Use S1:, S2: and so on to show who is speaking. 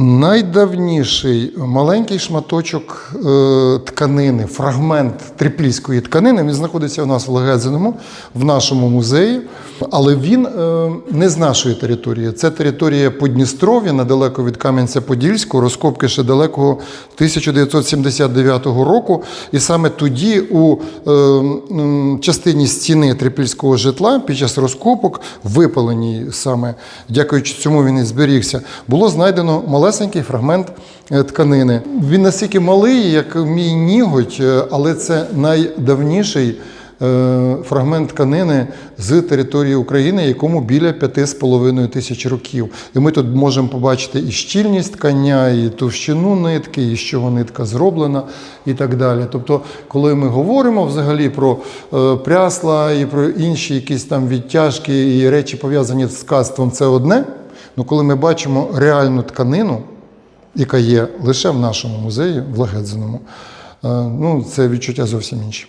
S1: Найдавніший маленький шматочок е, тканини, фрагмент триплійської тканини, він знаходиться у нас в Легедзиному, в нашому музеї, але він е, не з нашої території. Це територія Подністров'я, недалеко від Кам'янця-Подільського, розкопки ще далекого 1979 року. І саме тоді у е, м, частині стіни трипільського житла під час розкопок, випаленій саме, дякуючи цьому він і зберігся, було знайдено малесенький фрагмент е, тканини. Він настільки малий, як мій ніготь, е, але це найдавніший е, фрагмент тканини з території України, якому біля 5,5 тисяч років. І ми тут можемо побачити і щільність ткання, і товщину нитки, і з чого нитка зроблена, і так далі. Тобто, коли ми говоримо взагалі про прясла і про інші якісь там відтяжки і речі пов'язані з ткацтвом, це одне. Ну, коли ми бачимо реальну тканину, яка є лише в нашому музеї, в Лагедзиному, е, ну, це відчуття зовсім інше.